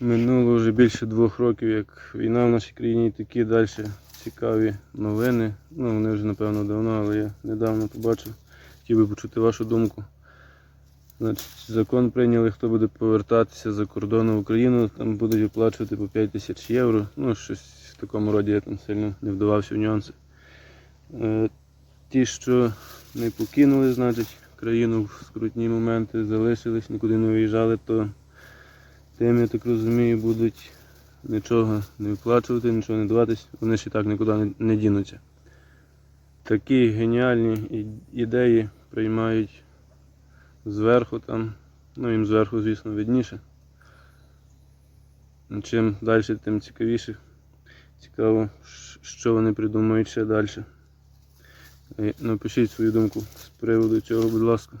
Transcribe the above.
Минуло вже більше двох років, як війна в нашій країні і такі далі цікаві новини. Ну, вони вже напевно давно, але я недавно побачив. Хотів би почути вашу думку. Значить, закон прийняли, хто буде повертатися за кордон в Україну, там будуть виплачувати по 5 тисяч євро. Ну, щось в такому роді я там сильно не вдавався в нюанси. Е, ті, що не покинули, значить, країну в скрутні моменти, залишились, нікуди не виїжджали, то тим, я так розумію, будуть нічого не виплачувати, нічого не даватись, вони і так нікуди не, не дінуться. Такі геніальні ідеї приймають зверху там, ну їм зверху, звісно, видніше. Чим далі, тим цікавіше. Цікаво, що вони придумають ще далі. Напишіть свою думку з приводу цього, будь ласка.